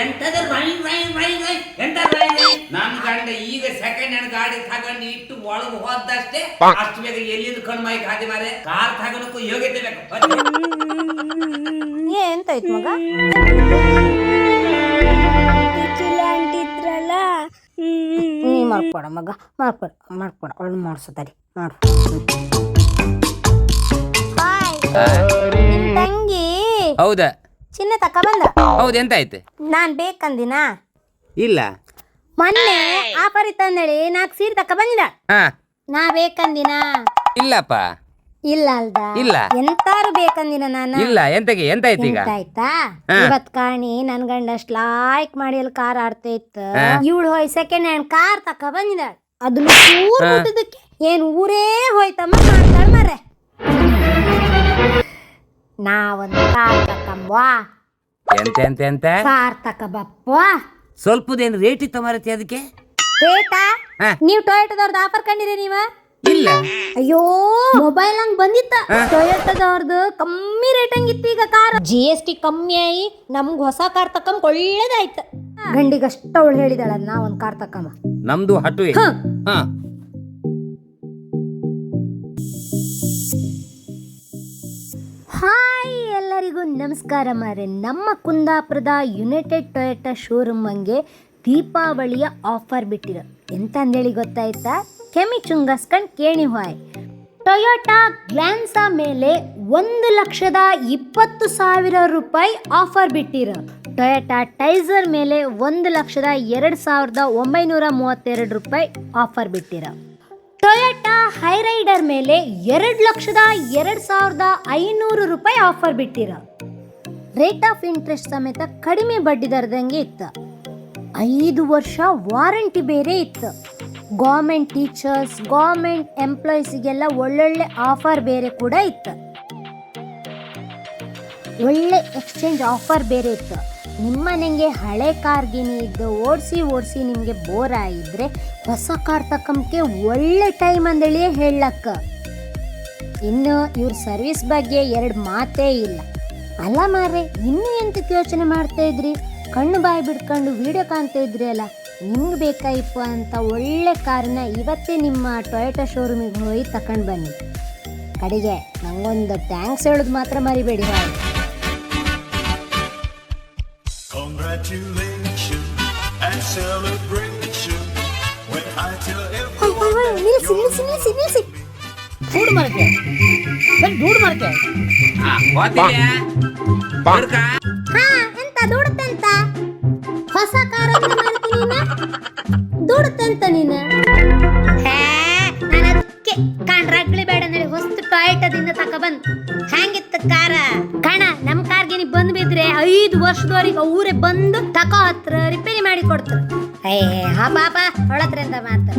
ಎಂತದ ರೈ ರೈ ರೈ ರೈ ಎಂತ ರೈ ರೈ ನನ್ನ ಗಂಡ ಈಗ ಸೆಕೆಂಡ್ ಹ್ಯಾಂಡ್ ಗಾಡಿ ತಗೊಂಡು ಇಟ್ಟು ಒಳಗೆ ಹೋದಷ್ಟೇ ಅಷ್ಟು ಬೇಗ ಎಲ್ಲಿಂದ ಕಣ್ ಮೈ ಖಾತೆ ಮಾರೆ? ಕಾರ್ ತಗೊಳಕ್ಕೂ ಯೋಗ್ಯತೆ ಬೇಕು. ಎಂತಾಯ್ತು ಮಗ? ನೀ ಮಾಡ್ಕೊಡ ಮಗ ಮಾಡ್ಕೊಡ ಮಾಡ್ಕೊಡ ಅವಳು ಮಾಡಿಸ್ತಾರೆ ಮಾಡು ಹೌದಾ? ಚಿನ್ನ ತಕ ಬಂದ. ಹೌದು ಎಂತ ಆಯ್ತು? ನಾನ್ ಬೇಕಂದಿನ? ಇಲ್ಲ. ಮೊನ್ನೆ ಆಫರ್ ಇತ್ತಂದೇಳಿ ನಾಲ್ಕು ಸೀರೆ ತಕ ಬಂದಿದ. ಹಾ. ನಾ ಬೇಕಂದಿನ? ಇಲ್ಲಪ್ಪ. ಇಲ್ಲ ಅಲ್ದ? ಇಲ್ಲ. ಎಂತಾರು ಬೇಕಂದಿನ ನಾನು? ಇಲ್ಲ ಎಂತಗೆ ಎಂತ ಆಯ್ತು ಈಗ? ಆಯ್ತಾ. ಇವತ್ ಕಾಣಿ ನನ್ ಗಂಡ ಅಷ್ಟ್ ಲಾಯ್ಕ್ ಮಾಡಿ ಅಲ್ಲಿ ಕಾರ್ ಆಡ್ತಾ ಇತ್ತು. ಇವಳು ಹೋಯ್ ಸೆಕೆಂಡ್ ಹ್ಯಾಂಡ್ ಕಾರ್ ತಕ ಬಂದಿದ್ದಾಳ ಅದನ್ನ ಊರ್. ಏನ್ ಊರೇ ಹೋಯ್ತಮ್ಮ ಮಾಡ್ತಾಳ ಮರೆ ನಾವೊಂದು ಕಾರ್ ಎಂತೆ ಎಂತೆ ಎಂತ ಸಾರ್ಥಕ ಬಪ್ಪ ಸ್ವಲ್ಪದೇನು ರೇಟ್ ಇತ್ತ ಮಾರತಿ ಅದಕ್ಕೆ? ಹಾ. ನೀವ್ ಟೊಯೋಟದವ್ರದ್ದು ಆಫರ್ ಕಂಡಿರಿ ನೀವ? ಇಲ್ಲ. ಅಯ್ಯೋ ಮೊಬೈಲ್ ಹಂಗ್ ಬಂದಿತ್ತ. ಟೊಯೋಟದವ್ರದ್ದು ಕಮ್ಮಿ ರೇಟ್ ಹಂಗಿತ್ತು ಈಗ ಕಾರ್ ಜಿ ಎಸ್ ಟಿ ಕಮ್ಮಿ ಆಯಿ ನಮ್ಗ್ ಹೊಸ ಕಾರ್ ತಕೊಂಡ್ ಒಳ್ಳೇದಾಯ್ತ. ಗಂಡಿಗಷ್ಟ ಅವಳು ಹೇಳಿದಾಳ ನಾ ಒಂದ್ ಕಾರ್ ತಕಮ್ಮ ನಮ್ದು ಹಟುವೆ. ಹ. ಎಲ್ಲರಿಗೂ ನಮಸ್ಕಾರ ಮಾರೆ. ನಮ್ಮ ಕುಂದಾಪುರದ ಯುನೈಟೆಡ್ ಟೊಯೋಟಾ ಶೋರೂಮ್ ಹಂಗೆ ದೀಪಾವಳಿಯ ಆಫರ್ ಬಿಟ್ಟಿರೋ ಎಂತ ಅಂದೇಳಿ ಗೊತ್ತಾಯ್ತಾ? ಕೆಮಿ ಚುಂಗಸ್ಕಂಡ್ ಕೇಣಿ ಹಾಯ್. ಟೊಯೋಟಾ ಗ್ಲಾನ್ಸಾ ಮೇಲೆ ಒಂದು ಲಕ್ಷದ ಇಪ್ಪತ್ತು ಸಾವಿರ ರೂಪಾಯಿ ಆಫರ್ ಬಿಟ್ಟಿರ ಟೊಯೋಟಾ ಟೈಸರ್ ಮೇಲೆ ಒಂದು ಲಕ್ಷದ ಎರಡು ಸಾವಿರದ ಒಂಬೈನೂರ ಮೂವತ್ತೆರಡು ರೂಪಾಯಿ ಆಫರ್ ಬಿಟ್ಟಿರ ಟೊಯೋಟಾ ಹೈರೈಡರ್ ಮೇಲೆ ಎರಡು ಲಕ್ಷದ ಎರಡು ಸಾವಿರದ ಐನೂರು ರೂಪಾಯಿ ಆಫರ್ ಬಿಟ್ಟಿರ. ರೇಟ್ ಆಫ್ ಇಂಟ್ರೆಸ್ಟ್ ಸಮೇತ ಕಡಿಮೆ ಬಡ್ಡಿ ದರದಂಗೆ ಇತ್ತು. ಐದು ವರ್ಷ ವಾರಂಟಿ ಬೇರೆ ಇತ್ತು. ಗೌರ್ಮೆಂಟ್ ಟೀಚರ್ಸ್ ಗೌರ್ಮೆಂಟ್ ಎಂಪ್ಲಾಯೀಸಿಗೆಲ್ಲ ಒಳ್ಳೊಳ್ಳೆ ಆಫರ್ ಬೇರೆ ಕೂಡ ಇತ್ತು. ಒಳ್ಳೆ ಎಕ್ಸ್ಚೇಂಜ್ ಆಫರ್ ಬೇರೆ ಇತ್ತು. ನಿಮ್ಮನೆಗೆ ಹಳೆ ಕಾರ್ಗಿನಿ ಇದ್ದು ಓಡಿಸಿ ಓಡಿಸಿ ನಿಮಗೆ ಬೋರ್ ಆಗಿದ್ರೆ ಹೊಸ ಕಾರ್ ತಕ್ಕಂಬಕ್ಕೆ ಒಳ್ಳೆ ಟೈಮ್ ಅಂದೇಳಿಯೇ ಹೇಳಕ್ಕ. ಇನ್ನು ಇವ್ರ ಸರ್ವಿಸ್ ಬಗ್ಗೆ ಎರಡು ಮಾತೇ ಇಲ್ಲ. ಅಲ್ಲ ಮಾರ್ರೆ, ಇನ್ನೂ ಎಂತಕ್ಕೆ ಯೋಚನೆ ಮಾಡ್ತಾ ಇದ್ರಿ? ಕಣ್ಣು ಬಾಯಿ ಬಿಡ್ಕೊಂಡು ವಿಡಿಯೋ ಕಾಣ್ತಾ ಇದ್ರಿ ಅಲ್ಲ? ನಿಮ್ಗೆ ಬೇಕಾಯಿಪ್ಪ ಅಂತ ಒಳ್ಳೆ ಕಾರನ್ನ ಇವತ್ತೇ ನಿಮ್ಮ ಟೊಯೋಟಾ ಶೋರೂಮಿಗೆ ಹೋಗಿ ತಕೊಂಡು ಬನ್ನಿ. ಕಡೆಗೆ ನಂಗೊಂದು ಥ್ಯಾಂಕ್ಸ್ ಹೇಳೋದು ಮಾತ್ರ ಮರಿಬೇಡಿ. Hi Congratulations and celebration. When I tell everyone ನಿಲ್ಸಿ ನಿಲ್ಸಿ ನಿಲ್ಸಿ ನಿಲ್ಸಿ ಧೂಳು ಮರಕ್ಕೆ ಬರೀ ಧೂಳು ಮರಕ್ಕೆ ಹಾ, ಹೋತಿದ್ಯಾ? ಹುಡ್ಕ? ಹಾ ಎಂತ ದುಡ್ತಂತ ಹೊಸ ಕಾರ ದುಡ್ತಂತ ನೀನು? ನಾನು ಅದಕ್ಕೆ ಕಾಣ್ರಗ್ಳಿ ಬೇಡ ಹೇಳಿ ಹೊಸ್ತು ಟೊಯೋಟದಿಂದ ತಕೊಬಂದ್ ಹ್ಯಾಂಗಿತ್ತು ಕಾರ? ಕಾರ್ಗೆ ಬಂದ್ ಬಿದ್ರೆ ಐದು ವರ್ಷದವರೆಗೆ ಊರೇ ಬಂದು ತಕೋ ಹತ್ರ ರಿಪೇರಿ ಮಾಡಿ ಕೊಡ್ತಾರೆ ಏ ಹಾ ಪಾಪ ಹೊಳತ್ರಿಂದ ಮಾತು